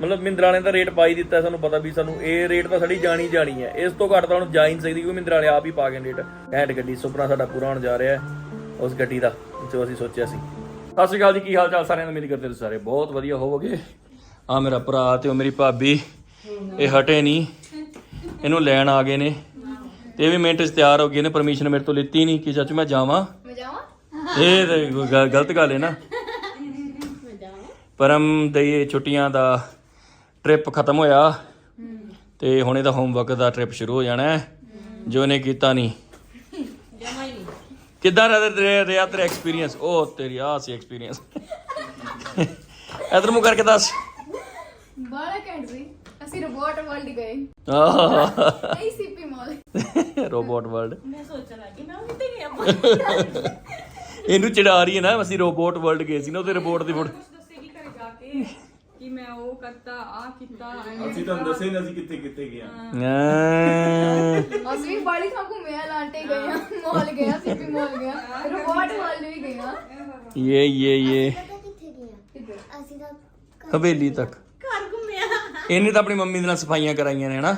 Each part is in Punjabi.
ਮਤਲਬ ਮਿੰਦਰਾ ਵਾਲਿਆਂ ਦਾ ਰੇਟ ਪਾਈ ਦਿੱਤਾ ਸਾਨੂੰ ਪਤਾ ਵੀ ਸਾਨੂੰ ਇਹ ਰੇਟ ਤਾਂ ਸਾਡੀ ਜਾਣੀ ਜਾਣੀ ਹੈ। ਇਸ ਤੋਂ ਘੱਟ ਤਾਂ ਹੁਣ ਜਾ ਹੀ ਨਹੀਂ ਸਕਦੀ ਕਿਉਂਕਿ ਮਿੰਦਰਾ ਵਾਲੇ ਆਪ ਹੀ ਪਾ ਗਏ ਰੇਟ। ਐਂਡ ਗੱਡੀ ਸੁਪਨਾ ਸਾਡਾ ਪੂਰਾ ਹੋਣ ਜਾ ਰਿਹਾ ਹੈ ਉਸ ਗੱਡੀ ਦਾ ਜੋ ਅਸੀਂ ਸੋਚਿਆ ਸੀ। ਸਤਿ ਸ਼੍ਰੀ ਅਕਾਲ ਜੀ ਕੀ ਹਾਲ ਚਾਲ ਸਾਰਿਆਂ ਦਾ? ਉਮੀਦ ਕਰਦੇ ਤੁਸੀਂ ਸਾਰੇ ਬਹੁਤ ਵਧੀਆ ਹੋਵੋਗੇ। ਆ ਮੇਰਾ ਭਰਾ ਤੇ ਉਹ ਮੇਰੀ ਭਾਬੀ ਇਹ ਹਟੇ ਨਹੀਂ। ਇਹਨੂੰ ਲੈਣ ਆ ਗਏ ਨੇ। ਤੇ ਇਹ ਵੀ ਮਿੰਟ 'ਚ ਤਿਆਰ ਹੋ ਗਏ ਨੇ ਪਰਮਿਸ਼ਨ ਮੇਰੇ ਤੋਂ ਲਿੱਤੀ ਨਹੀਂ ਕਿ ਚਾਚੂ ਮੈਂ ਜਾਵਾਂ। ਮੈਂ ਜਾਵਾਂ? ਇਹ ਤਾਂ ਗ- ਗਲਤ ਗੱਲ ਹੈ ਨਾ। ਪਰਮ ਦੇ ਇਹ ਛੁੱਟੀਆਂ ਦਾ ਟ੍ਰਿਪ ਖਤਮ ਹੋਇਆ। ਤੇ ਹੁਣ ਇਹਦਾ ਹੋਮਵਰਕ ਦਾ ਟ੍ਰਿਪ ਸ਼ੁਰੂ ਹੋ ਜਾਣਾ ਹੈ। ਜੋ ਇਹਨੇ ਕੀਤਾ ਨਹੀਂ ਕਿੱਦਾਂ ਰਿਹਾ ਤੇਰਾ- ਰਿਹਾ ਤੇਰਾ ਐਕਸਪੀਰੀਅੰਸ ਉਹ ਤੇਰੀ ਆ ਸੀ ਐਕਸਪੀਰੀਅੰਸ ਇਧਰ ਮੂੰਹ ਕਰਕੇ ਦੱਸ। ਬਾਲਾ ਕੰਟਰੀ ਅਸੀਂ ਰੋਬੋਟ ਵਰਲਡ ਗਏ। ਆਹ। ਨਹੀਂ ਸੀਪੀ ਮਾਲ ਰੋਬੋਟ ਵਰਲਡ ਮੈਂ ਸੋਚਣ ਲੱਗੀ ਮੈਂ ਵੀ ਤੇ ਗਿਆ ਇਹਨੂੰ ਚੜਾ ਰਹੀ ਹੈ ਨਾ ਅਸੀਂ ਰੋਬੋਟ ਵਰਲਡ ਗਏ ਸੀ ਨਾ ਉਹਦੇ ਰੋਬੋਟ ਦੀ ਫੋਟੋ ਕੁਝ ਦੱਸੇਗੀ ਘਰੇ ਜਾ ਕੇ ਕਿ ਮੈਂ ਉਹ ਕਰਤਾ ਆ ਕੀਤਾ ਅਸੀਂ ਤੁਹਾਨੂੰ ਦੱਸਿਆ ਹੀ ਨਹੀਂ ਅਸੀਂ ਕਿੱਥੇ ਕਿੱਥੇ ਗਏ ਹਾਂ। ਹਾਂ। ਅਸੀਂ ਵੀ ਬਾਲੀ ਥਾਂ ਘੁੰਮੇ ਆ ਲਾਂਟੇ ਗਏ ਆ ਮਾਲ ਗਏ ਆ ਸੀਪੀ ਮਾਲ ਗਏ ਆ ਰੋਬੋਟ ਵਰਲਡ ਵੀ ਗਏ ਆ ਇਹ ਇਹ ਇਹ ਕਿੱਥੇ ਗਿਆ ਅਸੀਂ ਤਾਂ ਹਵੇਲੀ ਤੱਕ। ਘਰ ਘੁੰਮਿਆ ਇਹਨੇ ਤਾਂ ਆਪਣੀ ਮੰਮੀ ਦੇ ਨਾਲ ਸਫਾਈਆਂ ਕਰਾਈਆਂ ਨੇ ਹਨਾ?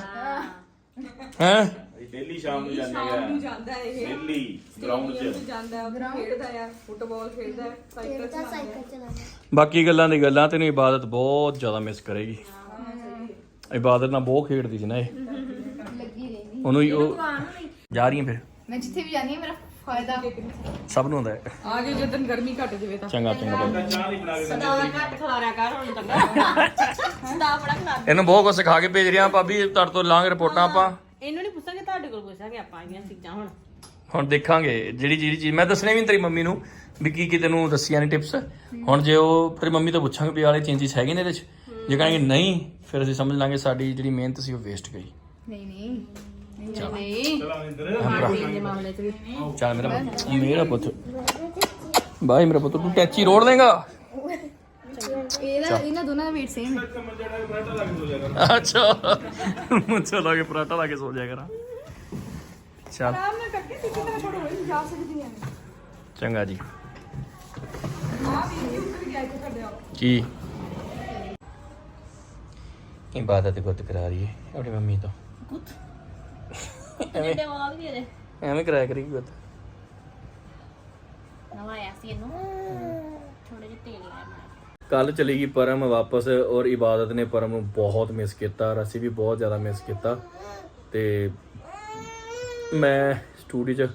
ਹੈ? ਡੇਲੀ ਸ਼ਾਮ ਨੂੰ ਜਾਂਦੇ ਸ਼ਾਮ ਨੂੰ ਆ ਜਾਂਦਾ ਇਹ। ਡੇਲੀ ਗਰਾਊਂਡ 'ਚ ਚ ਜਾਂਦਾ ਉੱਥੇ ਖੇਡਦਾ ਆ ਫੁੱਟਬਾਲ ਖੇਡਦਾ ਹੈ, ਸਾਈਕਲ ਫਿਰ ਤਾਂ ਚਲਾਉਂਦਾ। ਸਾਈਕਲ ਚਲਾਉਂਦਾ। ਬਾਕੀ ਗੱਲਾਂ ਦੀ ਗੱਲਾਂ ਤੈਨੂੰ ਇਬਾਦਤ ਬਹੁਤ ਜ਼ਿਆਦਾ ਮਿਸ ਕਰੇਗੀ। ਇਬਾਦਤ ਨਾਲ ਬਹੁਤ ਖੇਡਦੀ ਸੀ ਨਾ ਇਹ। ਲੱਗੀ ਰਹਿੰਦੀ। ਉਹਨੂੰ ਹੀ ਉਹ ਜਾ ਰਹੀ ਹੈ ਫਿਰ। ਮੈਂ ਜਿੱਥੇ ਵੀ ਜਾਂਦੀ ਹਾਂ ਮੇਰਾ ਫਾਇਦਾ ਸਭ ਨੂੰ ਹੁੰਦਾ ਹੈ। ਆ ਜੇ ਜਦੋਂ ਗਰਮੀ ਘਟ ਜਾਵੇ ਤਾਂ। ਚੰਗਾ ਚੰਗਾ। ਚਾਹ ਨਹੀਂ ਬਣਾ ਕੇ ਦਿੰਦੇ। ਸਦਾ ਘੱਟ ਖਲਾਰਿਆ ਕਰ ਹੁਣ ਚੰਗਾ। ਸਦਾ ਬੜਾ ਖਲਾਰ ਇਹਨੂੰ ਬਹੁਤ ਕੁਝ ਸਿਖਾ ਕੇ ਭੇਜ ਰਿਹਾ ਭਾਬੀ ਤੁਹਾਡੇ ਤੋਂ ਲਾਂਗੇ ਰਿਪੋਰਟਾਂ ਆਪਾਂ। ਤੁਹਾਡੇ ਕੋਲ ਪੁੱਛਾਂਗੇ ਆਪਾਂ ਆਈਆਂ ਚੀਜ਼ਾਂ ਹੁਣ। ਹੁਣ ਦੇਖਾਂਗੇ ਜਿਹੜੀ ਜਿਹੜੀ ਚੀਜ਼ ਮੈਂ ਦੱਸਣੀ ਵੀ ਤੇਰੀ ਮੰਮੀ ਨੂੰ ਵੀ ਕੀ ਕੀ ਤੈਨੂੰ ਦੱਸੀਆਂ ਨੇ ਟਿਪਸ ਹੁਣ ਜੇ ਉਹ ਤੇਰੀ ਮੰਮੀ ਤੋਂ ਪੁੱਛਾਂਗੇ ਵੀ ਆਲੇ ਚੇਂਜਸ ਹੈਗੇ ਨੇ ਇਹਦੇ ਚ। ਜੇ ਕਹਾਂਗੇ ਨਹੀਂ ਫਿਰ ਅਸੀਂ ਸਮਝ ਲਾਂਗੇ ਸਾਡੀ ਜਿਹੜੀ ਮਿਹਨਤ ਸੀ ਉਹ ਵੇਸਟ ਗਈ। ਨਹੀਂ ਨਹੀਂ। ਨਹੀਂ ਨਹੀਂ। ਚਲੋ ਇੰਦਰ ਦੇ ਮਾਮਲੇ 'ਚ ਵੀ। ਚੱਲ ਮੇਰਾ ਮੇਰਾ ਪੁੱਤ। ਬਾਈ ਮੇਰਾ ਪੁੱਤ ਤੂੰ ਟੈਚੀ ਰੋੜ ਲੇਗਾ ਇਹਦਾ ਇਹਨਾਂ ਦੋਨਾਂ ਦਾ weight ਸੇਮ ਹੈ। ਅੱਛਾ। ਮੁੱਛਾਂ ਲਾ ਕੇ ਪਰਾਠਾ ਲਾ ਕੇ ਸੋ ਜਾਇਆ ਕਰਾਂ। ਚੱਲ ਆਰਾਮ ਨਾਲ ਕਰਕੇ ਤੇ ਕਿਤੇ ਛੋੜ ਹੋਈ ਜਾ ਸਕਦੀ ਹੈ ਚੰਗਾ ਜੀ। ਆ ਵੀ ਉੱਤਰ ਗਿਆ ਇੱਥੇ ਕੀ? ਇਬਾਦਤ ਗੁੱਤ ਕਰਾ ਰਹੀ ਹੈ ਆਪਣੀ ਮੰਮੀ ਤੋਂ। ਐਵੇਂ ਜਵਾਬ ਦੇ ਦੇ ਐਵੇਂ ਕਰਾਇਆ ਕਰੇਗੀ ਗੁੱਤ। ਨਵਾਇਆ ਸੀ ਇਹਨੂੰ। ਥੋੜੇ ਜਿਹੇ ਤੇਲ ਲੈਣਾ ਕੱਲ ਚਲੀ ਗਈ ਪਰਮ ਵਾਪਸ ਔਰ ਇਬਾਦਤ ਨੇ ਪਰਮ ਨੂੰ ਬਹੁਤ ਮਿਸ ਕੀਤਾ ਔਰ ਅਸੀਂ ਵੀ ਬਹੁਤ ਜ਼ਿਆਦਾ ਮਿਸ ਕੀਤਾ। ਤੇ ਮੈਂ ਸਟੂਡੀਓ 'ਚ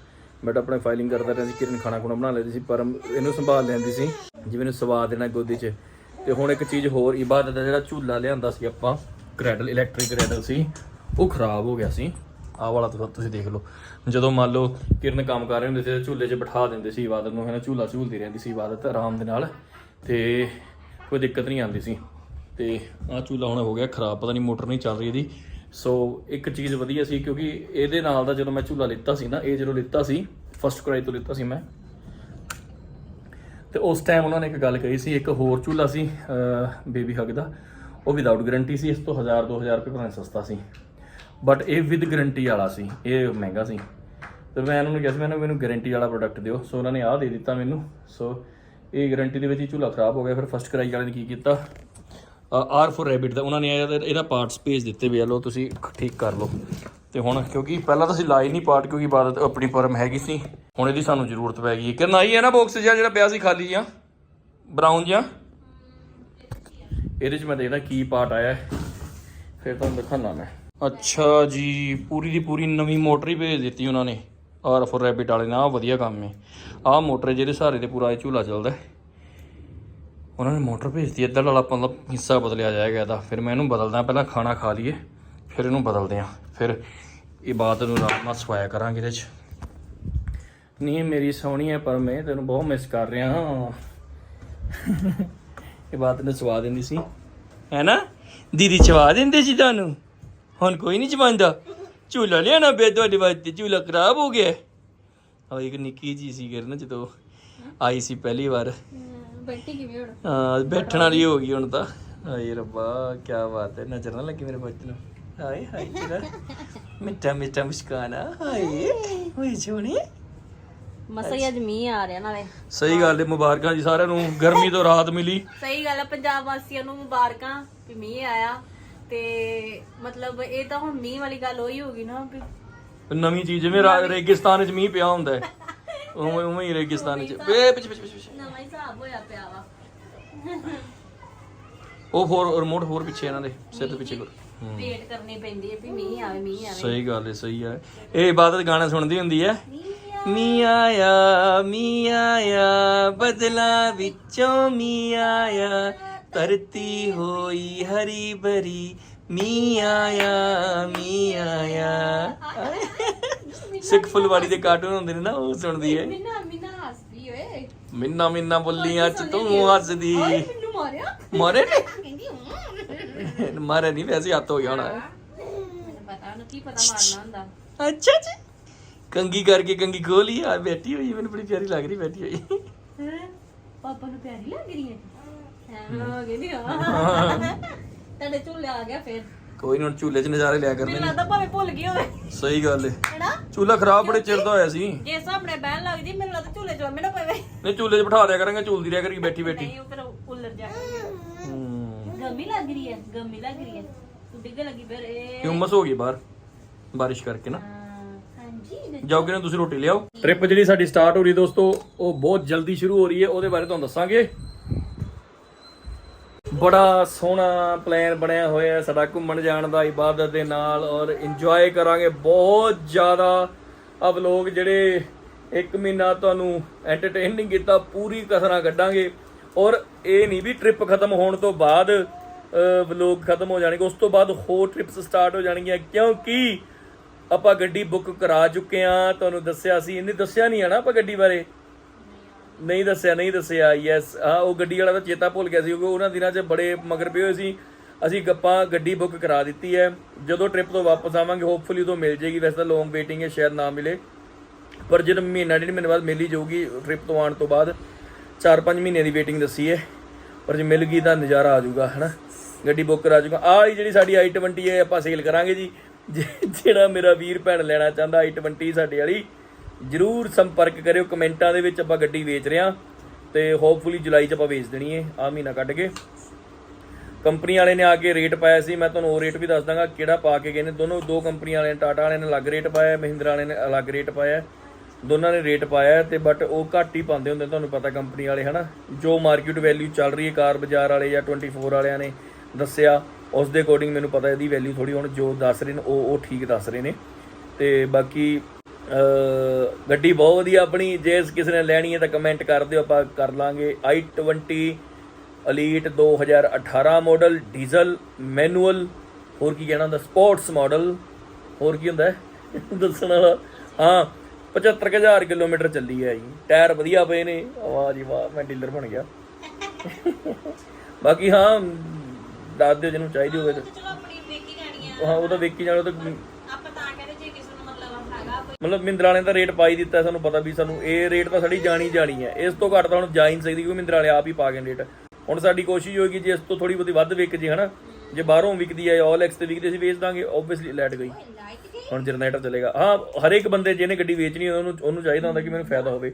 ਬੈਠਾ, ਆਪਣੇ ਫਾਈਲਿੰਗ ਕਰਦਾ ਰਿਹਾ ਸੀ, ਕਿਰਨ ਖਾਣਾ ਖੁਣਾ ਬਣਾ ਲੈਂਦੀ ਸੀ, ਪਰ ਇਹਨੂੰ ਸੰਭਾਲ ਲੈਂਦੀ ਸੀ, ਜਿਵੇਂ ਇਹਨੂੰ ਸਵਾਦ ਦੇਣਾ ਗੋਦੀ 'ਚ। ਤੇ ਹੁਣ ਇੱਕ ਚੀਜ਼ ਹੋਰ, ਇਬਾਦਤ ਦਾ ਜਿਹੜਾ ਝੂਲਾ ਲਿਆਂਦਾ ਸੀ ਆਪਾਂ ਕ੍ਰੈਡਲ ਇਲੈਕਟ੍ਰਿਕ ਕ੍ਰੈਡਲ ਸੀ, ਉਹ ਖਰਾਬ ਹੋ ਗਿਆ ਸੀ। ਆਹ ਵਾਲਾ ਤੁਸੀਂ ਦੇਖ ਲਓ। ਜਦੋਂ ਮੰਨ ਲਓ ਕਿਰਨ ਕੰਮ ਕਰ ਰਹੇ ਹੁੰਦੇ ਸੀ, ਝੂਲੇ 'ਚ ਬਿਠਾ ਦਿੰਦੇ ਸੀ ਇਬਾਦਤ ਨੂੰ ਹੈ ਨਾ ਝੂਲਾ ਝੂਲਦੀ ਰਹਿੰਦੀ ਸੀ ਇਬਾਦਤ ਆਰਾਮ ਦੇ ਨਾਲ। ਤੇ ਕੋਈ ਦਿੱਕਤ ਨਹੀਂ ਆਉਂਦੀ ਸੀ। ਤੇ ਆਹ ਝੂਲਾ ਹੁਣ ਹੋ ਗਿਆ ਖਰਾਬ, ਪਤਾ ਨਹੀਂ ਮੋਟਰ ਨਹੀਂ ਚੱਲ ਰਹੀ ਇਹਦੀ। ਸੋ ਇੱਕ ਚੀਜ਼ ਵਧੀਆ ਸੀ ਕਿਉਂਕਿ ਇਹਦੇ ਨਾਲ ਦਾ ਜਦੋਂ ਮੈਂ ਝੂਲਾ ਲਿੱਤਾ ਸੀ ਨਾ, ਇਹ ਜਦੋਂ ਲਿੱਤਾ ਸੀ ਫਸਟ ਕਰਾਈ ਤੋਂ ਲਿੱਤਾ ਸੀ ਮੈਂ। ਤੇ ਉਸ ਟਾਈਮ ਉਹਨਾਂ ਨੇ ਇੱਕ ਗੱਲ ਕਹੀ ਸੀ, ਇੱਕ ਹੋਰ ਝੂਲਾ ਸੀ ਬੇਬੀ ਹੱਗ ਦਾ, ਉਹ ਵਿਦਆਊਟ ਗਾਰੰਟੀ ਸੀ, ਇਸ ਤੋਂ 1000 2000 ਰੁਪਏ ਭਾਵੇਂ ਸਸਤਾ ਸੀ। ਬਟ ਇਹ ਵਿਦ ਗਾਰੰਟੀ ਵਾਲਾ ਸੀ, ਇਹ ਮਹਿੰਗਾ ਸੀ। ਤੇ ਮੈਂ ਉਹਨਾਂ ਨੂੰ ਕਿਹਾ ਸੀ, ਮੈਨੂੰ ਮੈਨੂੰ ਗਾਰੰਟੀ ਵਾਲਾ ਪ੍ਰੋਡਕਟ ਦਿਓ। ਸੋ ਉਹਨਾਂ ਨੇ ਆਹ ਦੇ ਦਿੱਤਾ ਮੈਨੂੰ। ਸੋ ਇਹ ਗਾਰੰਟੀ ਦੇ ਵਿੱਚ ਹੀ ਝੂਲਾ ਖਰਾਬ ਹੋ ਗਿਆ, ਫਿਰ ਫਸਟ ਕਰਾਈ ਵਾਲੇ ਨੇ ਕੀ ਕੀਤਾ? ਆਰ ਫੋਰ ਰੈਬਿਟ ਦਾ, ਉਹਨਾਂ ਨੇ ਇਹਦਾ ਪਾਰਟਸ ਭੇਜ ਦਿੱਤੇ ਵੀ ਆ, ਲਓ ਤੁਸੀਂ ਠੀਕ ਕਰ ਲਓ। ਤੇ ਹੁਣ ਕਿਉਂਕਿ ਪਹਿਲਾਂ ਤਾਂ ਅਸੀਂ ਲਾਈ ਨਹੀਂ ਪਾਰਟ ਕਿਉਂਕਿ ਇਬਾਦਤ ਆਪਣੀ ਪਰਮ ਹੈਗੀ ਸੀ। ਹੁਣ ਇਹਦੀ ਸਾਨੂੰ ਜ਼ਰੂਰਤ ਪੈ ਗਈ ਹੈ। ਕਿਰਨ, ਆਈ ਹੈ ਨਾ ਬਾਕਸ ਜਿਹਾ ਜਿਹੜਾ ਪਿਆ ਸੀ ਖਾਲੀ ਜਿਹਾ? ਬਰਾਊਨ ਜਿਹਾ? ਇਹਦੇ 'ਚ ਮੈਂ ਦੇਖਦਾ ਕੀ ਪਾਰਟ ਆਇਆ ਫਿਰ ਤੁਹਾਨੂੰ ਦਿਖਾਣਾ ਮੈਂ। ਅੱਛਾ ਜੀ, ਪੂਰੀ ਦੀ ਪੂਰੀ ਨਵੀਂ ਮੋਟਰ ਹੀ ਭੇਜ ਦਿੱਤੀ ਉਹਨਾਂ ਨੇ। ਆਰ ਫੋਰ ਰੈਬਿਟ ਵਾਲੇ ਨਾਲ ਆਹ ਵਧੀਆ ਕੰਮ ਹੈ। ਆਹ ਮੋਟਰ ਹੈ ਜਿਹਦੇ ਸਹਾਰੇ ਤੇ ਪੂਰਾ ਇਹ ਝੂਲਾ ਚੱਲਦਾ ਹੈ। ਉਹਨਾਂ ਨੇ ਮੋਟਰ ਭੇਜਤੀ ਇੱਧਰ ਵਾਲਾ ਮਤਲਬ ਹਿੱਸਾ ਬਦਲਿਆ ਜਾਏਗਾ ਇਹਦਾ। ਫਿਰ ਮੈਂ ਇਹਨੂੰ ਬਦਲਦਾ, ਪਹਿਲਾਂ ਖਾਣਾ ਖਾ ਲਈਏ, ਫਿਰ ਇਹਨੂੰ ਬਦਲਦੇ ਆ ਫਿਰ ਇਬਾਦਤ ਨੂੰ ਰਾਤ ਨਾਲ ਸਵਾਇਆ ਕਰਾਂਗੇ ਇਹਦੇ 'ਚ। ਨਹੀਂ ਮੇਰੀ ਸੋਹਣੀ ਹੈ, ਪਰ ਮੈਂ ਤੈਨੂੰ ਬਹੁਤ ਮਿਸ ਕਰ ਰਿਹਾ ਹਾਂ। ਇਬਾਦਤ ਨੇ ਸਵਾ ਦਿੰਦੀ ਸੀ। ਹੈ ਨਾ? ਦੀਦੀ ਚਵਾ ਦਿੰਦੇ ਸੀ ਤੁਹਾਨੂੰ? ਹੁਣ ਕੋਈ ਨਹੀਂ ਚਵਾਉਂਦਾ ਝੂਲਾ ਲਿਆਣਾ ਪਿਆ ਤੁਹਾਡੇ ਵਾਸਤੇ, ਝੂਲਾ ਖਰਾਬ ਹੋ ਗਿਆ। ਆ ਇੱਕ ਨਿੱਕੀ ਜੀ ਸੀ ਕਰਨ, ਜਦੋਂ ਆਈ ਸੀ ਪਹਿਲੀ ਵਾਰ। ਬੈਠੀ ਕਿਵੇਂ ਹੁਣ? ਹਾਂ ਬੈਠਣ ਵਾਲੀ ਹੋ ਗਈ ਹੁਣ ਤਾਂ। ਹਾਏ ਰੱਬਾ ਕੀ ਬਾਤ ਹੈ। ਨਜ਼ਰ ਨਾ ਲੱਗੀ ਮੇਰੇ ਬੱਚੇ ਨੂੰ। ਹਾਏ ਹਾਏ ਤੇਰਾ। ਮਿੱਠਾ ਮਿੱਠਾ ਮੁਸਕਾਨ ਆ। ਹਾਏ ਹੋਏ ਸੋਹਣੇ। ਮਸਾ ਹੀ ਅੱਜ ਮੀਂਹ ਆ ਰਿਹਾ ਨਾਲੇ। ਸਹੀ ਗੱਲ ਹੈ ਮੁਬਾਰਕਾਂ ਜੀ ਸਾਰਿਆਂ ਨੂੰ। ਗਰਮੀ ਤੋਂ ਰਾਹਤ ਮਿਲੀ। ਸਹੀ ਗੱਲ ਹੈ ਪੰਜਾਬ ਵਾਸੀਆਂ ਨੂੰ ਮੁਬਾਰਕਾਂ ਕਿ ਮੀਂਹ ਆਇਆ। ਤੇ ਮਤਲਬ ਇਹ ਤਾਂ ਹੁਣ ਮੀਂਹ ਵਾਲੀ ਗੱਲ ਹੋਈ ਹੋਗੀ ਨਾ ਵੀ ਨਵੀਂ ਚੀਜ਼ ਜਿਵੇਂ ਰਾ- ਰੇਗਿਸਤਾਨ 'ਚ ਮੀਂਹ ਪਿਆ ਹੁੰਦਾ ਹੈ। ਉਵੇਂ ਉਵੇਂ ਹੀ ਰੇਗਿਸਤਾਨ 'ਚ। ਵੇ ਪਿੱਛੇ ਪਿੱਛੇ ਪਿੱਛੇ ਨਵਾਂ ਹਿਸਾਬ ਹੋਇਆ ਪਿਆ ਵਾ। ਉਹ ਹੋਰ ਰਿਮੋਟ ਹੋਰ ਪਿੱਛੇ ਇਹਨਾਂ ਦੇ ਸਿਰ ਪਿੱਛੇ ਕਰੋ ਵੇਟ ਕਰਨੀ ਪੈਂਦੀ ਹੈ ਵੀ ਮੀਂਹ ਆਵੇ ਮੀਂਹ ਆਵੇ। ਸਹੀ ਗੱਲ ਹੈ ਸਹੀ ਹੈ। ਇਹ ਇਬਾਦਤ ਗਾਣਾ ਸੁਣਦੀ ਹੁੰਦੀ ਹੈ। ਮੀਂਹ ਆਇਆ ਮੀਂਹ ਆਇਆ ਬਦਲਾ ਵਿੱਚੋਂ ਮੀਂਹ ਆਇਆ ਧਰਤੀ ਹੋਈ ਹਰੀ ਭਰੀ। ਮੀਂਹ ਆਇਆ ਮੀਂਹ ਆਇਆ। ਸਿੱਖ ਫੁਲਵਾੜੀ ਦੇ ਕਾਰਟੂਨ ਹੁੰਦੇ ਨੇ ਨਾ ਉਹ ਸੁਣਦੀ ਹੈ। ਮਿੰਨਾ ਮਿੰਨਾ ਹੱਸਦੀ ਓਏ। ਮਿੰਨਾ ਮਿੰਨਾ ਬੋਲੀਆਂ ਚ ਤੂੰ ਹੱਸਦੀ। ਮੈਨੂੰ ਮਾਰਿਆ? ਮਾਰੇ ਨੇ? ਮਾਰੇ ਨਹੀਂ ਵੈਸੇ ਹੱਥ ਹੋ ਗਿਆ ਹੋਣਾ। ਮੈਨੂੰ ਪਤਾ ਉਹਨੂੰ ਕੀ ਪਤਾ ਮਾਰਨਾ ਹੁੰਦਾ। ਅੱਛਾ ਜੀ ਕੰਗੀ ਕਰਕੇ ਕੰਗੀ ਖੋਲੀ ਆ ਬੈਠੀ ਹੋਈ ਮੈਨੂੰ ਬੜੀ ਪਿਆਰੀ ਲੱਗ ਰਹੀ ਬੈਠੀ ਹੋਈ। ਪਾਪਾ ਨੂੰ ਪਿਆਰੀ ਲੱਗ ਰਹੀ ਹੈ? ਹਾਂ। ਹਾਂ। ਤੁਹਾਡੇ ਝੂਲੇ ਆ ਗਿਆ ਫੇਰ। ਕੋਈ ਨਾ ਝੂਲੇ 'ਚ ਨਜ਼ਾਰੇ ਲਿਆ ਕਰਨੇ ਮੈਨੂੰ ਨੇ। ਲੱਗਦਾ ਭਾਵੇਂ ਭੁੱਲ ਗਈ ਹੋਵੇ। ਸਹੀ ਗੱਲ ਏ। ਹੈਨਾ? ਝੂਲਾ ਖਰਾਬ ਬੜੇ ਚਿਰ ਦਾ ਹੋਇਆ ਸੀ। ਜੇ ਸਾਹਮਣੇ ਬਹਿਣ ਲੱਗ ਜੀ ਮੈਨੂੰ ਲੱਗਦਾ ਝੂਲੇ ਚ ਨਾ ਪਵੇ। ਨਹੀਂ ਝੂਲੇ 'ਚ ਬਿਠਾ ਦਿਆ ਕਰਾਂਗੇ ਝੂਲਦੀ ਰਿਆ ਕਰੀ ਬੈਠੀ ਬੈਠੀ। ਨਹੀਂ ਉਹ ਫਿਰ ਉੱਲਰ ਜਾ ਹੂੰ। ਗਮੀ ਲੱਗ ਰਹੀ ਹੈ ਗਮੀ ਲੱਗ ਰਹੀ ਹੈ। ਤੂੰ ਡਿੱਗ ਲੱਗੀ ਫਿਰ ਇਹ ਹਿਊਮਸ ਹੋ ਗਈ ਬਾਹਰ ਬਾਰਿਸ਼ ਕਰਕੇ ਨਾ। ਹਾਂ, ਹਾਂਜੀ ਜਾਓਗੇ ਨਾ ਤੁਸੀਂ ਰੋਟੀ ਲਿਆਓ। ਟ੍ਰਿਪ ਜਿਹੜੀ ਸਾਡੀ ਸਟਾਰਟ ਹੋ ਰਹੀ ਦੋਸਤੋ ਉਹ ਬਹੁਤ ਜਲਦੀ ਸ਼ੁਰੂ ਹੋ ਰਹੀ ਹੈ ਉਹਦੇ ਬਾਰੇ ਤੁਹਾਨੂੰ ਦੱਸਾਂਗੇ। ਬੜਾ ਸੋਹਣਾ ਪਲਾਨ ਬਣਿਆ ਹੋਇਆ ਹੈ ਸਾਡਾ ਘੁੰਮਣ ਜਾਣ ਦਾ, ਇਬਾਦਤ ਦੇ ਨਾਲ ਔਰ ਇੰਜੋਏ ਕਰਾਂਗੇ। ਬਹੁਤ ਜ਼ਿਆਦਾ ਆ ਵਲੋਗ ਜਿਹੜੇ ਇੱਕ ਮਹੀਨਾ ਤੁਹਾਨੂੰ ਐਂਟਰਟੇਨਿੰਗ ਕੀਤਾ, ਪੂਰੀ ਕਸਰਾਂ ਕੱਢਾਂਗੇ। ਔਰ ਇਹ ਨਹੀਂ ਵੀ ਟ੍ਰਿਪ ਖਤਮ ਹੋਣ ਤੋਂ ਬਾਅਦ ਵਲੋਗ ਖਤਮ ਹੋ ਜਾਣਗੇ, ਉਸ ਤੋਂ ਬਾਅਦ ਹੋਰ ਟ੍ਰਿਪਸ ਸਟਾਰਟ ਹੋ ਜਾਣਗੀਆਂ, ਕਿਉਂਕਿ ਆਪਾਂ ਗੱਡੀ ਬੁੱਕ ਕਰਾ ਚੁੱਕੇ ਆ ਤੁਹਾਨੂੰ ਦੱਸਿਆ ਸੀ ਇਹਨੇ ਦੱਸਿਆ ਨਹੀਂ ਹੈ ਨਾ ਆਪਾਂ ਗੱਡੀ ਬਾਰੇ। ਨਹੀਂ ਦੱਸਿਆ ਨਹੀਂ ਦੱਸਿਆ ਯੈਸ ਹਾਂ, ਉਹ ਗੱਡੀ ਵਾਲਾ ਤਾਂ ਚੇਤਾ ਭੁੱਲ ਗਿਆ ਸੀ, ਕਿਉਂਕਿ ਉਹਨਾਂ ਦਿਨਾਂ 'ਚ ਬੜੇ ਮਗਰ ਪਏ ਹੋਏ ਸੀ। ਅਸੀਂ ਗੱਪਾਂ, ਗੱਡੀ ਬੁੱਕ ਕਰਾ ਦਿੱਤੀ ਹੈ। ਜਦੋਂ ਟ੍ਰਿਪ ਤੋਂ ਵਾਪਸ ਆਵਾਂਗੇ ਹੋਪਫੁਲੀ ਉਦੋਂ ਮਿਲ ਜੇਗੀ ਵੈਸੇ ਤਾਂ ਲੌਂਗ ਵੇਟਿੰਗ ਹੈ, ਸ਼ਾਇਦ ਨਾ ਮਿਲੇ। ਪਰ ਜਦੋਂ ਮਹੀਨਾ ਡੇਢ ਮਹੀਨੇ ਬਾਅਦ ਮਿਲ ਹੀ ਜਾਊਗੀ ਟ੍ਰਿਪ ਤੋਂ ਆਉਣ ਤੋਂ ਬਾਅਦ। 4-5 ਮਹੀਨੇ ਦੀ ਵੇਟਿੰਗ ਦੱਸੀ ਹੈ। ਪਰ ਜੇ ਮਿਲ ਗਈ ਤਾਂ ਨਜ਼ਾਰਾ ਆ ਜਾਊਗਾ, ਹਨਾ? ਗੱਡੀ ਬੁੱਕ ਕਰਾ ਚੁੱਕਾ ਆਹ ਵਾਲੀ ਜਿਹੜੀ ਸਾਡੀ i20 ਹੈ, ਆਪਾਂ ਸੇਲ ਕਰਾਂਗੇ ਜੀ। ਜੇ- ਜਿਹੜਾ ਮੇਰਾ ਵੀਰ ਭੈਣ ਲੈਣਾ ਚਾਹੁੰਦਾ i20 ਸਾਡੇ ਵਾਲੀ। ਜਰੂਰ ਸੰਪਰਕ ਕਰਿਓ, ਕਮੈਂਟਾਂ ਦੇ ਵਿੱਚ ਆਪਾਂ ਗੱਡੀ ਵੇਚ ਰਹੇ ਹਾਂ ਤੇ ਹੋਪਫੁਲੀ ਜੁਲਾਈ 'ਚ ਆਪਾਂ ਵੇਚ ਦੇਣੀ ਹੈ ਆ ਮਹੀਨਾ ਕੱਢ ਕੇ। ਕੰਪਨੀ ਵਾਲੇ ਨੇ ਆ ਕੇ ਰੇਟ ਪਾਇਆ ਸੀ, ਮੈਂ ਤੁਹਾਨੂੰ ਉਹ ਰੇਟ ਵੀ ਦੱਸ ਦਾਂਗਾ, ਕਿਹੜਾ ਪਾ ਕੇ ਗਏ ਨੇ। ਦੋਨੋਂ, ਦੋ ਕੰਪਨੀ ਵਾਲੇ ਨੇ, ਟਾਟਾ ਵਾਲੇ ਨੇ ਅਲੱਗ ਰੇਟ ਪਾਇਆ, ਮਹਿੰਦਰਾ ਵਾਲੇ ਨੇ ਅਲੱਗ ਰੇਟ ਪਾਇਆ। ਦੋਨਾਂ ਨੇ ਰੇਟ ਪਾਇਆ ਤੇ ਬਟ ਉਹ ਘੱਟ ਹੀ ਪਾਉਂਦੇ ਹੁੰਦੇ ਤੁਹਾਨੂੰ ਪਤਾ ਕੰਪਨੀ ਵਾਲੇ, ਹਨਾ। ਜੋ ਮਾਰਕੀਟ ਵੈਲਿਊ ਚੱਲ ਰਹੀ ਹੈ ਕਾਰ ਬਾਜ਼ਾਰ ਵਾਲੇ ਜਾਂ 24 ਵਾਲਿਆਂ ਨੇ ਦੱਸਿਆ ਉਸ ਦੇ ਅਕੋਰਡਿੰਗ ਮੈਨੂੰ ਪਤਾ ਇਹਦੀ ਵੈਲਿਊ ਥੋੜੀ ਹੁਣ ਜੋ ਦੱਸ ਰਹੇ ਨੇ, ਉਹ ਉਹ ਠੀਕ ਦੱਸ ਰਹੇ ਨੇ। ਤੇ ਬਾਕੀ ਗੱਡੀ ਬਹੁਤ ਵਧੀਆ ਆਪਣੀ ਜੇ ਕਿਸੇ ਨੇ ਲੈਣੀ ਹੈ ਤਾਂ ਕਮੈਂਟ ਕਰ ਦਿਓ ਆਪਾਂ ਕਰ ਲਾਂਗੇ। i20 elite 2018 model diesel manual ਹੋਰ ਕੀ ਕਹਿਣਾ ਹੁੰਦਾ? ਸਪੋਰਟਸ ਮਾਡਲ ਹੋਰ ਕੀ ਹੁੰਦਾ? ਹੈ? ਦੱਸਣ ਵਾਲਾ। ਹਾਂ 75000 ਕਿਲੋਮੀਟਰ ਚੱਲੀ ਹੈ ਜੀ। ਟਾਇਰ ਵਧੀਆ ਪਏ ਨੇ। ਵਾਹ ਜੀ ਵਾਹ ਮੈਂ ਡੀਲਰ ਬਣ ਗਿਆ। ਬਾਕੀ ਹਾਂ ਦੱਸ ਦਿਓ ਜਿਹਨੂੰ ਚਾਹੀਦੀ ਹੋਵੇ ਤਾਂ। ਹਾਂ ਉਹ ਤਾਂ ਵੇਖੀ ਜਾਣੋ ਤਾਂ ਮਤਲਬ ਹੈਗਾ ਮਿੰਦਰਾ ਵਾਲਿਆਂ ਦਾ ਰੇਟ ਪਾਈ ਦਿੱਤਾ, ਸਾਨੂੰ ਪਤਾ ਵੀ ਸਾਨੂੰ ਇਹ ਰੇਟ ਤਾਂ ਸਾਡੀ ਜਾਣੀ ਜਾਣੀ ਹੈ। ਇਸ ਤੋਂ ਘੱਟ ਤਾਂ ਹੁਣ ਜਾ ਹੀ ਨਹੀਂ ਸਕਦੀ, ਕਿਉਂਕਿ ਮਿੰਦਰਾ ਵਾਲੇ ਆਪ ਹੀ ਪਾ ਗਏ ਰੇਟ। ਹੁਣ ਸਾਡੀ ਕੋਸ਼ਿਸ਼ ਹੋਏਗੀ ਜੇ ਇਸ ਤੋਂ ਥੋੜੀ ਬਹੁਤੀ ਵੱਧ ਵਿਕ ਜੇ ਹਨਾ ਜੇ ਬਾਹਰੋਂ ਵਿਕਦੀ ਹੈ ਆਲ ਐਕਸ ਤੇ ਵਿਕਦੀ ਅਸੀਂ ਵੇਚ ਦਾਂਗੇ ਆਬਵੀਅਸਲੀ ਲੈਟ ਗਈ। ਹੁਣ ਜਨਰੇਟਰ ਚੱਲੇਗਾ। ਹਾਂ ਹਰ ਇੱਕ ਬੰਦੇ ਜਿਹਨੇ ਗੱਡੀ ਵੇਚਣੀ ਉਹਨੂੰ ਉਹਨੂੰ ਚਾਹੀਦਾ ਹੁੰਦਾ ਕਿ ਮੈਨੂੰ ਫਾਇਦਾ ਹੋਵੇ।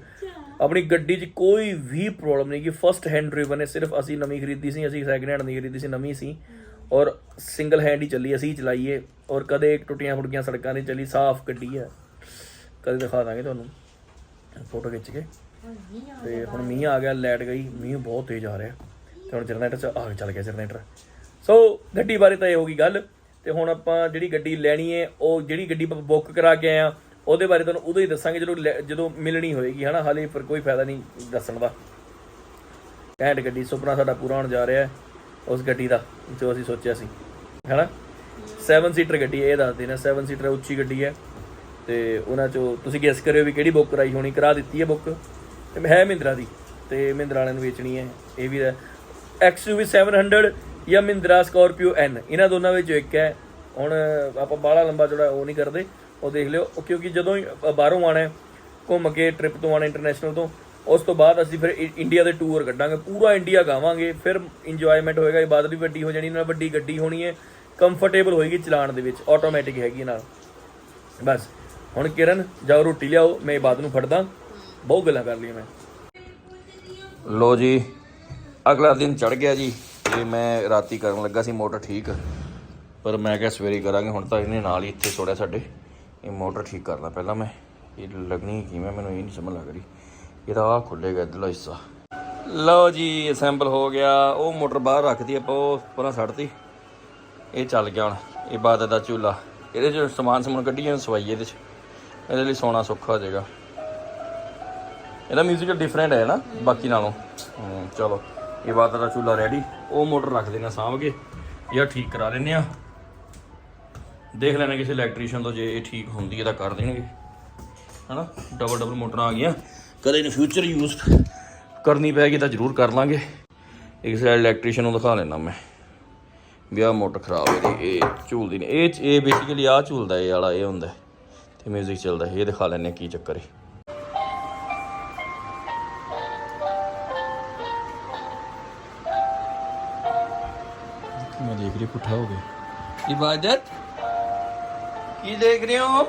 ਆਪਣੀ ਗੱਡੀ 'ਚ ਕੋਈ ਵੀ ਪ੍ਰੋਬਲਮ ਨਹੀਂ, ਕਿ ਫਸਟ ਹੈਂਡ ਡਰਾਈਵਰ ਨੇ ਸਿਰਫ ਅਸੀਂ ਨਵੀਂ ਖਰੀਦੀ ਸੀ, ਅਸੀਂ ਸੈਕਿੰਡ ਹੈਂਡ ਨਹੀਂ ਖਰੀਦੀ ਸੀ, ਨਵੀਂ ਸੀ। ਔਰ ਸਿੰਗਲ ਹੈਂਡ ਹੀ ਚੱਲੀ, ਅਸੀਂ ਚਲਾਈਏ। ਔਰ ਕਦੇ ਟੁੱਟੀਆਂ ਫੁੱਟੀਆਂ ਸੜਕਾਂ 'ਤੇ ਚੱਲੀ, ਸਾਫ਼ ਗੱਡੀ ਹੈ। ਕਦੇ ਦਿਖਾ ਦਾਂਗੇ ਤੁਹਾਨੂੰ, ਫੋਟੋ ਖਿੱਚ ਕੇ। ਤੇ ਹੁਣ ਮੀਂਹ ਆ ਗਿਆ, ਲਾਈਟ ਗਈ, ਮੀਂਹ ਬਹੁਤ ਤੇਜ਼ ਆ ਰਿਹਾ। ਤੇ ਹੁਣ ਜਨਰੇਟਰ ਚ ਆ ਚੱਲ ਗਿਆ ਜਨਰੇਟਰ। ਸੋ ਗੱਡੀ ਬਾਰੇ ਤਾਂ ਇਹ ਹੋ ਗਈ ਗੱਲ, ਤੇ ਹੁਣ ਆਪਾਂ ਜਿਹੜੀ ਗੱਡੀ ਲੈਣੀ ਹੈ, ਉਹ ਜਿਹੜੀ ਗੱਡੀ ਆਪਾਂ ਬੁੱਕ ਕਰਾ ਕੇ ਆਏ ਆ ਉਹਦੇ ਬਾਰੇ ਤੁਹਾਨੂੰ ਉਦੋਂ ਹੀ ਦੱਸਾਂਗੇ ਜਦੋਂ ਲੈ- ਜਦੋਂ ਮਿਲਣੀ ਹੋਏਗੀ, ਹਨਾ? ਹਾਲੇ ਫਿਰ ਕੋਈ ਫਾਇਦਾ ਨਹੀਂ ਦੱਸਣ ਦਾ। ਘੈਂਟ ਗੱਡੀ, ਸੁਪਨਾ ਸਾਡਾ ਪੂਰਾ ਹੋਣ ਜਾ ਰਿਹਾ ਹੈ, ਉਸ ਗੱਡੀ ਦਾ, ਜੋ ਅਸੀਂ ਸੋਚਿਆ ਸੀ, ਹੈਨਾ? 7 ਸੀਟਰ ਗੱਡੀ ਇਹ ਦੱਸਦੇ ਨੇ 7 ਸੀਟਰ ਉੱਚੀ ਗੱਡੀ ਹੈ। ਤੇ ਉਹਨਾਂ ਚੋਂ ਤੁਸੀਂ ਗੈਸ ਕਰਿਓ ਵੀ ਕਿਹੜੀ ਬੁੱਕ ਕਰਾਈ ਹੋਣੀ, ਕਰਾ ਦਿੱਤੀ ਹੈ ਬੁੱਕ ਤੇ ਹੈ ਮਹਿੰਦਰਾ ਦੀ, ਤੇ ਮਹਿੰਦਰਾ ਵਾਲਿਆਂ ਨੂੰ ਵੇਚਣੀ ਹੈ, ਇਹ ਵੀ ਹੈ। XUV 700 ਜਾਂ ਮਹਿੰਦਰਾ ਸਕਾਰਪੀਓ N, ਇਹਨਾਂ ਦੋਨਾਂ ਵਿੱਚੋਂ ਇੱਕ ਹੈ। ਹੁਣ ਆਪਾਂ ਬਾਹਲਾ ਲੰਬਾ ਜਿਹੜਾ ਉਹ ਨਹੀਂ ਕਰਦੇ, ਉਹ ਦੇਖ ਲਿਓ ਕਿਉਂਕਿ ਜਦੋਂ ਹੀ ਬਾਹਰੋਂ ਆਣਾ ਘੁੰਮ ਕੇ ਟ੍ਰਿਪ ਤੋਂ ਆਣਾ ਇੰਟਰਨੈਸ਼ਨਲ ਤੋਂ, ਉਸ ਤੋਂ ਬਾਅਦ ਅਸੀਂ ਫਿਰ ਇੰਡੀਆ ਦੇ ਟੂਰ ਕੱਢਾਂਗੇ, ਪੂਰਾ ਇੰਡੀਆ ਗਾਵਾਂਗੇ, ਫਿਰ ਇੰਜੋਇਮੈਂਟ ਹੋਏਗਾ ਇਬਾਦਤ ਵੀ ਵੱਡੀ ਹੋ ਜਾਣੀ, ਨਾਲ ਵੱਡੀ ਗੱਡੀ ਹੋਣੀ ਹੈ ਕੰਫਰਟੇਬਲ ਹੋਏਗੀ ਚਲਾਉਣ ਦੇ ਵਿੱਚ ਆਟੋਮੈਟਿਕ ਹੈਗੀ ਨਾਲ। ਬਸ। ਹੁਣ ਕਿਰਨ, ਜਾਓ ਰੋਟੀ ਲਿਆਓ, ਮੈਂ ਇਬਾਦਤ ਨੂੰ ਫੜਦਾ। ਬਹੁਤ ਗੱਲਾਂ ਕਰ ਲਈਆਂ ਮੈਂ। ਲੋ ਜੀ, ਅਗਲਾ ਦਿਨ ਚੜ ਗਿਆ ਜੀ। ਤੇ ਮੈਂ ਰਾਤੀ ਕਰਨ ਲੱਗਾ ਸੀ, ਮੋਟਰ ਠੀਕ। ਪਰ ਮੈਂ ਕਿਹਾ ਸਵੇਰੇ ਕਰਾਂਗੇ, ਹੁਣ ਤਾਂ ਇਹਨੇ ਨਾਲ ਹੀ ਇੱਥੇ ਛੋੜਿਆ ਸਾਡੇ। ਇਹ ਮੋਟਰ ਠੀਕ ਕਰਨਾ ਪਹਿਲਾਂ ਮੈਂ। ਇਹ ਲੱਗਣੀ ਕਿਵੇਂ, ਮੈਨੂੰ ਇਹ ਨਹੀਂ ਸਮਝ ਲੱਗ ਰਹੀ। ਇਹਦਾ ਆ ਖੁੱਲੇਗਾ ਇਧਰਲਾ ਹਿੱਸਾ। ਲਓ ਜੀ ਅਸੈਂਬਲ ਹੋ ਗਿਆ। ਉਹ ਮੋਟਰ ਬਾਹਰ ਰੱਖਤੀ ਆਪਾਂ ਉਹ ਪਰਾਂ ਛੱਡਤੀ ਇਹ ਚੱਲ ਗਿਆ ਹੁਣ, ਇਹ ਇਬਾਦਤ ਦਾ ਚੂਲਾ। ਇਹਦੇ ਚ ਸਮਾਨ ਸਮੂਨ ਕੱਢੀਏ ਸਵਾਈ ਇਹਦੇ ਚ। ਇਹਦੇ ਲਈ ਸੋਨਾ ਸੌਖਾ ਹੋ ਜਾਏਗਾ ਇਹਦਾ 뮤직 ਡਿਫਰੈਂਟ ਹੈ ਨਾ ਬਾਕੀ ਨਾਲੋਂ। ਹੂੰ, ਚਲੋ ਇਬਾਦਤ ਦਾ ਚੂਲਾ ਰੈਡੀ ਉਹ ਮੋਟਰ ਰੱਖ ਦੇਣਾ ਸਾਂਭ ਕੇ ਜਾਂ ਠੀਕ ਕਰਾ ਲੈਨੇ ਆ। ਦੇਖ ਲੈਣਾ ਕਿਸੇ ਇਲੈਕਟ੍ਰੀਸ਼ੀਅਨ ਤੋਂ ਜੇ ਇਹ ਠੀਕ ਹੁੰਦੀ ਹੈ ਤਾਂ ਕਰ ਦੇਣਗੇ। ਹਨਾ ਡਬਲ ਡਬਲ ਮੋਟਰਾਂ ਆ ਗਈਆਂ। ਕਦੇ ਇਨ ਫਿਊਚਰ ਯੂਜ਼ ਕਰਨੀ ਪੈਗੀ ਤਾਂ ਜ਼ਰੂਰ ਕਰ ਲਾਂਗੇ। ਇੱਕ ਸਾਈਡ ਇਲੈਕਟ੍ਰੀਸ਼ੀਅਨ ਨੂੰ ਦਿਖਾ ਲੈਣਾ ਮੈਂ। ਵੀ ਆਹ ਮੋਟਰ ਖਰਾਬ ਹੈ ਇਹ ਝੂਲਦੀ ਨੇ। ਇਹ ਇਹ ਬੇਸਿਕਲੀ ਆ ਝੂਲਦਾ ਇਹ ਵਾਲਾ ਇਹ ਹੁੰਦਾ ਤੇ 뮤직 ਚੱਲਦਾ ਇਹ ਦਿਖਾ ਲੈਣੇ ਕੀ ਚੱਕਰ ਹੈ ਮੈਂ ਦੇਖ ਰਹੀ ਪੁੱਠਾ ਹੋ ਗਿਆ। ਇਬਾਦਤ? ਕੀ ਦੇਖ ਰਹੇ ਹੋ?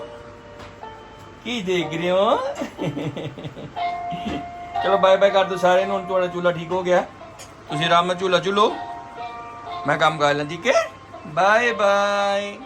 ਕੀ ਦੇਖ ਰਹੇ ਹੋ? ਚਲੋ ਬਾਏ ਬਾਏ ਕਰ ਦੋ ਸਾਰਿਆਂ ਨੂੰ ਹੁਣ ਤੁਹਾਡਾ ਚੂਲਾ ਠੀਕ ਹੋ ਗਿਆ। ਤੁਸੀਂ ਆਰਾਮ ਨਾਲ ਚੂਲਾ ਚੁਲੋ ਮੈਂ ਕੰਮ ਕਰ ਲਾਂ ਠੀਕ ਹੈ? Bye bye.